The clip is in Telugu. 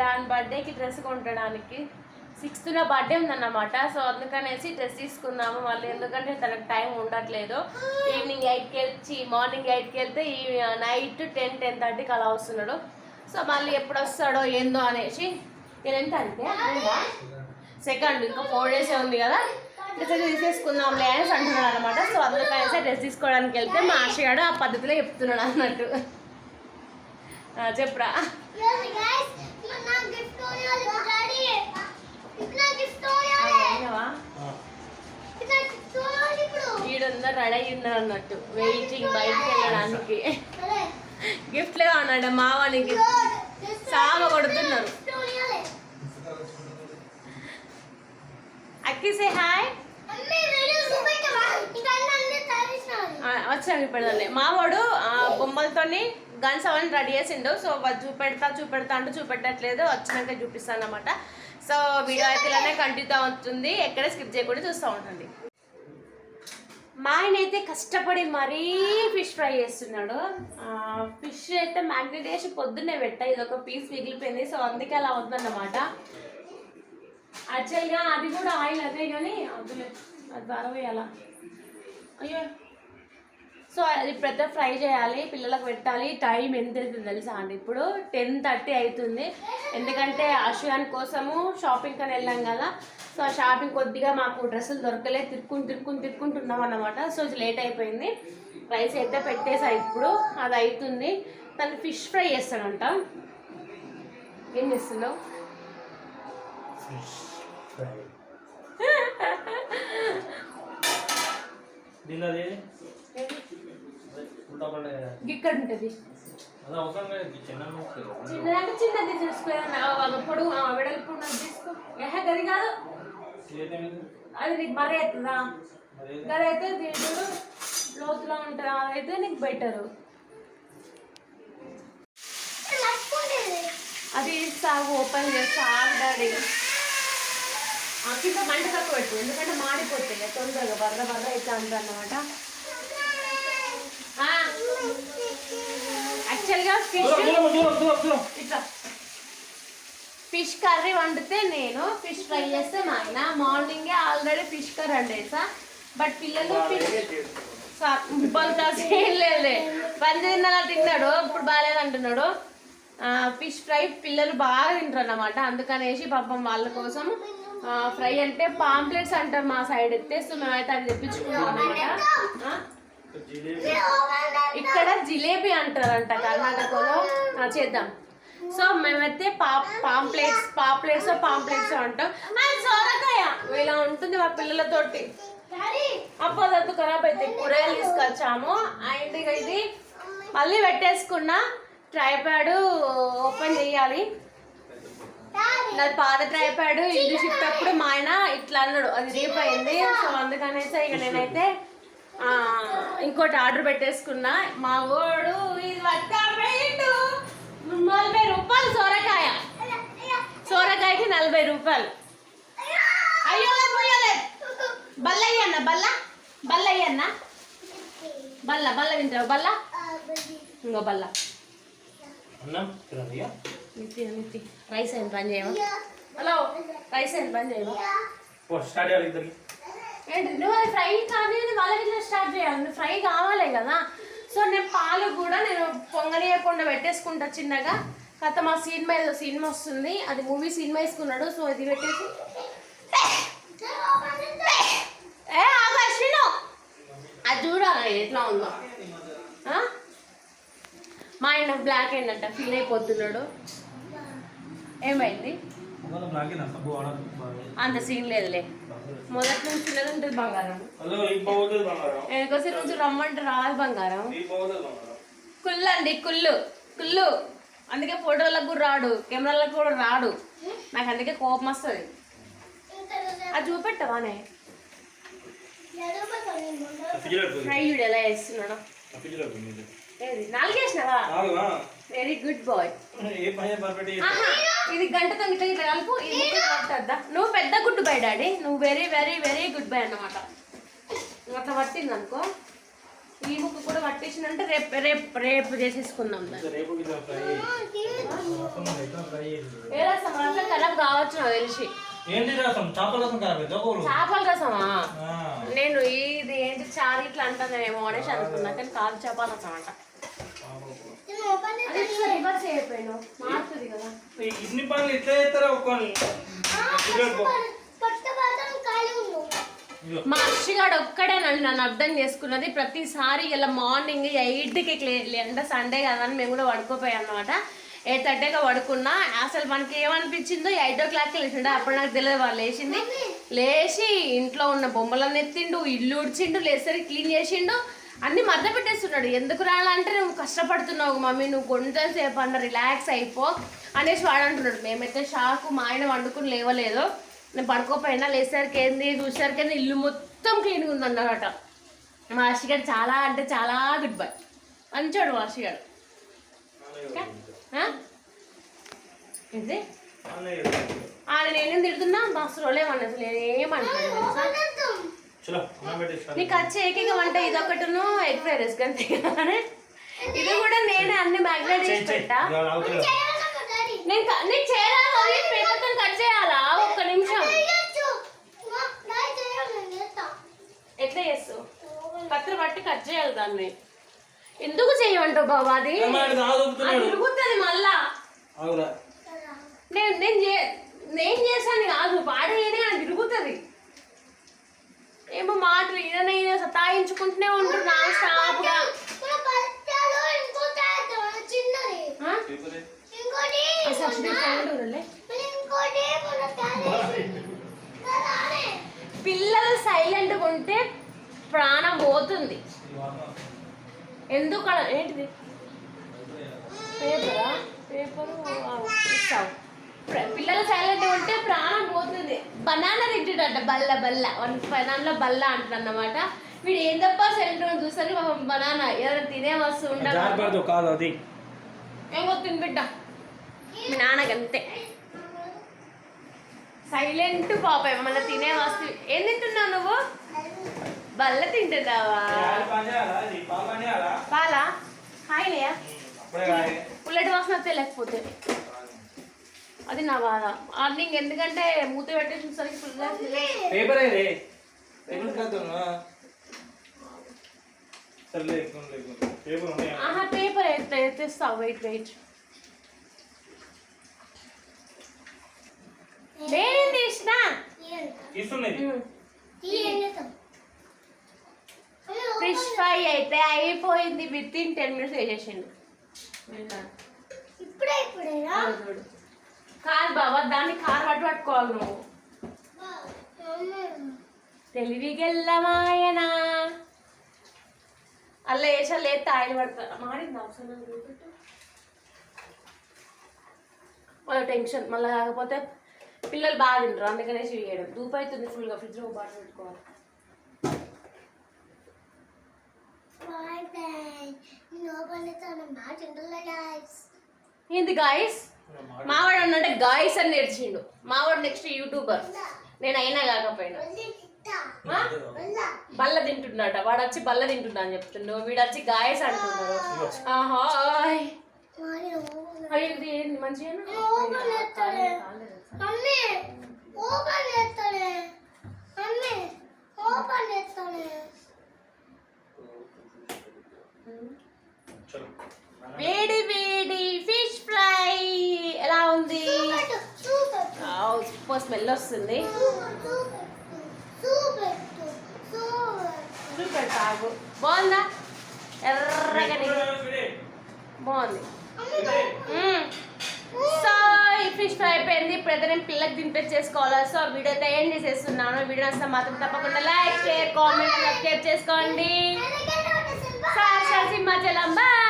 దాని బర్త్డేకి డ్రెస్ కొంటడానికి సిక్స్త్ నా బర్త్డే ఉందన్నమాట సో అందుకనేసి డ్రెస్ తీసుకున్నాము. మళ్ళీ ఎందుకంటే తనకు టైం ఉండట్లేదు. ఈవినింగ్ ఎయిట్కి వెళ్ళి మార్నింగ్ ఎయిట్కి వెళ్తే ఈ నైట్ టెన్ టెన్ థర్టీకి అలా వస్తున్నాడు. సో మళ్ళీ ఎప్పుడు వస్తాడో ఏందో అనేసి నేను ఎంత అంటే సెకండ్ ఇంకా ఫోర్ డేసే ఉంది కదా. డ్రెస్ తీసేసుకుందాంలే అనేసి అంటున్నాడు అనమాట సో అందుకనేసి డ్రెస్ తీసుకోవడానికి వెళ్తే మా ఆశగాడు ఆ పద్ధతిలో చెప్తున్నాడు అన్నట్టు. చెప్పురా. రెడీ అయి ఉన్నారు అన్నట్టు వెయిటింగ్ బయటికి వెళ్ళడానికి. గిఫ్ట్ లేవా అన్నాడు మావానికి సామ కొడుతున్నారు. అక్కిసే హాయ్ వచ్చాను ఇప్పుడు మావాడు ఆ, బొమ్మలతోని గన్స్ అవన్నీ రెడీ చేసిండు. సో చూపెడతా చూపెడతా అంటూ చూపెట్టట్లేదు. వచ్చినాక చూపిస్తాను అనమాట సో వీడియో అయితే ఇలానే కంటిన్యూ అవుతుంది. ఎక్కడ స్కిప్ చేయకుండా చూస్తూ ఉంటుంది. మా ఆయన అయితే కష్టపడి మరీ ఫిష్ ఫ్రై చేస్తున్నాడు. ఫిష్ అయితే మ్యాగ్నెట్ చేసి పొద్దున్నే పెట్టా. ఇది ఒక పీస్ మిగిలిపోయింది. సో అందుకే అలా అవుతుందన్నమాట యాక్చువల్గా అది కూడా ఆయిల్ అదే కానీ అందులో అది ద్వారా అయ్యో. సో అది పెద్ద ఫ్రై చేయాలి పిల్లలకు పెట్టాలి. టైం ఎంత అవుతుంది తెలుసా అండి? ఇప్పుడు టెన్ థర్టీ అవుతుంది. ఎందుకంటే అశ్వాన్ కోసము షాపింగ్ అని వెళ్ళాం కదా. సో ఆ షాపింగ్ కొద్దిగా మాకు డ్రెస్సులు దొరకలే తిరుక్కుని తిరుక్కుని తిరుక్కుంటున్నాం అన్నమాట. సో లేట్ అయిపోయింది. రైస్ అయితే పెట్టేసా ఇప్పుడు. అది అవుతుంది. తను ఫిష్ ఫ్రై చేస్తాడంట. ఏం చేస్తున్నావు? ఉల్టా పడే ఇక్కడ ఉంటుంది. చిన్నదంటే చిన్నది తీసుకోవాలి పొడుగు వెడల్పు ఉన్నది తీసుకో. గది కాదు. అది నీకు మరీ అవుతుందా? గది అయితే దీంట్లో లోతులో ఉంటుంది? అదైతే నీకు బెటరు. అది సాగు ఓపెన్ చేస్తా డాడీ. కింద మంట తక్కువ పెట్టు ఎందుకంటే మాడిపోతాయి తొందరగా బర్ర బర్ర అయితే అంటన్నమాట యాక్చువల్గా ఫిష్ కర్రీ వండితే నేను ఫిష్ ఫ్రై చేస్తే మా ఆయన మార్నింగే ఆల్రెడీ ఫిష్ కర్రీ వండేసా బట్ పిల్లలు ఫిష్ ఏం లేదులే. పంది తిన్నాలా తిన్నాడు ఇప్పుడు బాగాలేదు అంటున్నాడు ఫిష్ ఫ్రై పిల్లలు బాగా తింటారు అన్నమాట అందుకనేసి పాపం వాళ్ళ కోసం ఫ్రై అంటే పాంప్లెట్స్ అంటారు మా సైడ్ ఎత్తే సో మేమైతే అది తెప్పించుకున్నాం అనమాట జిలేబీ ఇక్కడ జిలేబీ అంటారంట కర్ణాటకలో. చేద్దాం. సో మేమైతే పా పాంప్లెట్స్ పాంప్లెట్స్ పాంప్లెట్స్ అంటాం. అది సోరకాయ. ఇలా ఉంటుంది మా పిల్లలతోటి. అప్పదద్దు ఖరాబ్ అయితే కూరగాయలు తీసుకొచ్చాము. అండ్ ఇక ఇది మళ్ళీ పెట్టేసుకున్న ట్రైప్యాడ్ ఓపెన్ చేయాలి. నాది పాత ట్రైప్యాడ్ ఇల్లు షిఫ్ట్ అప్పుడు మా ఆయన ఇట్లా అన్నాడు. అది రేపు అయింది. సో అందుకనేసి ఇక నేనైతే ఇంకోటి ఆర్డర్ పెట్టేసుకున్నా. మా ఓడు ఇది నలభై రూపాయలు సోరకాయ. సోరకాయకి నలభై రూపాయలు. అయ్యో పోయలే. బల్లయ్యన్న బల్ల. బల్లయ్యన్న బల్ల బల్ల తింటావు? బల్ల? ఇంకో బల్ల. అన్నం రైస్ అయిన పని చేయవా? హలో రైస్ అయిన పని చేయవా? నువ్వు అది ఫ్రై కానీ వాళ్ళకి ఇట్లా స్టార్ట్ చేయాలి. నువ్వు ఫ్రై కావాలి కదా. సో నేను పాలు కూడా నేను పొంగనీయకుండా పెట్టేసుకుంటా చిన్నగా. కథ మా సినిమా ఏదో సినిమా వస్తుంది. అది మూవీ సినిమా వేసుకున్నాడు. సో ఇది పెట్టేసి. ఏ ఆగు అది చూడాలి ఎట్లా ఉందో. మా ఆయన బ్లాక్ అయిందంట ఫీల్ అయిపోతున్నాడు. ఏమైంది? అంత సీన్ లేదులే. మొదటి నుంచి ఉంటుంది బంగారం. వెనకొసి రోజు రమ్మంటే రాదు బంగారం. ఈ పోతుంది బంగారం. కుళ్ళు అండి కుళ్ళు కుళ్ళు అందుకే ఫోటోలకు కూడా రాడు కెమెరాలకు కూడా రాడు. నాకు అందుకే కోపం వస్తుంది. అది చూపెట్టవానే ఫ్రిడ్జ్లో పెట్టుకో. ఫ్రై చూడు ఎలా వేస్తున్నాడు నాలుగేసినావా? వెరీ గుడ్ బాయ్ ఇది గంటతో ఇట్లా ఇట్లా కలుపు ఇది కలుపుతుందా నువ్వు పెద్ద గుడ్ బై డాడీ. నువ్వు very very very good bye అన్నమాట. అట్లా పట్టింది అనుకో ఈ ముక్క కూడా పట్టేసినంటే రేపు రేపు రేపు చేసేసుకుందాం ఏ రసం? రసం ఖరాబ్ కావచ్చు నాకు తెలిసి. ఏంటి రసం? చేపల రసం చేపల రసమా? నేను ఇది ఏంటి చారు ఇట్లా అంటానేమో అనేసి అనుకున్నా కానీ కాదు చేపల రసం అంట. ఇన్ని పనులు ఎట్లా చేస్తారా. మా అర్షిగాడు ఒక్కడేనండి నన్ను అర్థం చేసుకున్నది. ప్రతిసారి ఇలా మార్నింగ్ ఎయిట్కి అంటే సండే కదా అని మేము కూడా పడుకోపోయాం అనమాట ఎయిట్ థర్టీగా పడుకున్నా. అసలు మనకి ఏమనిపించిందో ఎయిట్ ఓ క్లాక్కి లేచిండు. అప్పుడు నాకు తెలియదు వాళ్ళు లేచింది. లేచి ఇంట్లో ఉన్న బొమ్మలన్నీ ఎత్తిండు ఇల్లు ఉడిచిండు లేసరికి క్లీన్ చేసిండు. అన్ని మధ్య పెట్టేస్తున్నాడు. ఎందుకు రాలంటే నువ్వు కష్టపడుతున్నావు మమ్మీ నువ్వు కొంచెం సేపు అన్న రిలాక్స్ అయిపో అనేసి వాడు అంటున్నాడు. మేమైతే షాకు మా ఆయన వండుకుని లేవలేదు. నేను పడుకోపోయినా లేసరికి ఏంది చూసరికి ఏంది ఇల్లు మొత్తం క్లీన్గా ఉందన్నమాట మా అర్షిగాడు చాలా అంటే చాలా గుడ్ బై మంచోడు మా అర్షిగాడు ఆ? ఏంటి అన్నయ్య గారు. ఆయన నేనేం తిడుతున్నా? బస్సు రోలేమన్నా అసలు ఏమంటున్నాను నీకు వచ్చే ఏకైక వంట ఇదొకటిను ఎగ్ ఫ్రైడ్ రైస్ కానీ ఇది కూడా నేనే అన్ని మ్యాగ్నేట్ చేసి. పెట్టా. నేను నీకు చేయాలి పేపర్తో కట్ చేయాలా? ఒక్క నిమిషం. ఎట్లా చేస్తావు? కత్తిర పట్టి కట్ చేయాలి దాన్ని. ఎందుకు చేయమంటావు బాబా అది. తిరుగుతుంది మళ్ళా. నేను నేను నేను చేశాను కాదు పాడేయనే అది తిరుగుతుంది ఏమో మాటలు ఈయన ఈయన సతాయించుకుంటూనే ఉంటున్నా స్టాప్గా. పిల్లలు సైలెంట్గా ఉంటే ప్రాణం పోతుంది. ఎందుకు ఏంటిది? పేపరా? పేపరు? పిల్లలు పోతుంది బనానా తింటుడట బల్ల బల్ల. వన్ బనానాలో బల్ల అంటున్నమాట వీడు ఏం తప్ప సైలెంట్గా చూసరి బనానా. ఎవరైనా తినే వస్తువు జారిపడదు కాదు అది. ఏమో తిని బిడ్డ. మీ నాన్నకి అంతే. సైలెంట్ పాప ఏమన్నా తినే వస్తువు. ఏం తింటున్నావు నువ్వు? బల్ల తింటున్నావా? పాలు కాదు. పుల్లటి వాసన వస్తే లేకపోతే. అది నా బాధ మార్నింగ్ ఎందుకంటే మూత పెట్టేసరికి ఫుల్గా పేపర్ అయితే పేపర్ కాదు ఆహా పేపర్ ఎత్తే ఎత్తేస్తావు వెయిట్ వెయిట్. నేనేం తీసిన ఫిష్ ఫ్రై అయితే అయిపోయింది. విత్ ఇన్ టెన్ మినిట్స్ వేసేసిండు. ఇప్పుడే చూడు. కాదు బాబా దాన్ని కారు పట్టు పట్టుకోవాలి నువ్వు. తెలివిగెల్లమాయనా. అలా వేసా లేదు ఆయిల్ పడతా. మారింది. వాళ్ళ టెన్షన్ మళ్ళీ కాకపోతే పిల్లలు బాగా తింటారు అందుకనేసి వేయడం దూపు అవుతుంది ఫుల్గా ఫ్రిడ్జ్లో బాటిల్ పెట్టుకోవాలి. ఏంది గాయస్ మావాడు అన్నంటే గాయస్ అని నేర్చిండు. మావాడు నెక్స్ట్ యూట్యూబర్ నేను అయినా కాకపోయినా బల్ల తింటున్నాట. వాడు వచ్చి బల్ల తింటున్నా అని చెప్తుండు. వీడు వచ్చి గాయస్ ఏంది? మంచిగా ఓపెన్ చేస్తాడే మమ్మీ ఓపెన్ చేస్తాడే మమ్మీ ఓపెన్ చేస్తాడే చలో వేడి వేడి ఫిష్ ఫ్రై ఎలా ఉంది చూపెట్టు చూపెట్టు సూపర్ స్మెల్ వస్తుంది. బాగుందా? ఎర్రగా బాగుంది. సో ఈ ఫిష్ ఫ్రై అయిపోయింది. ఇప్పుడైతే నేను పిల్లకి దింపేసుకోవాలి సో వీడియో అయితే ఏం చేసేస్తున్నాను. వీడియో వస్తే మాత్రం తప్పకుండా లైక్ షేర్ కామెంట్ సబ్స్క్రైబ్ చేసుకోండి. Sir Simhachalam bye.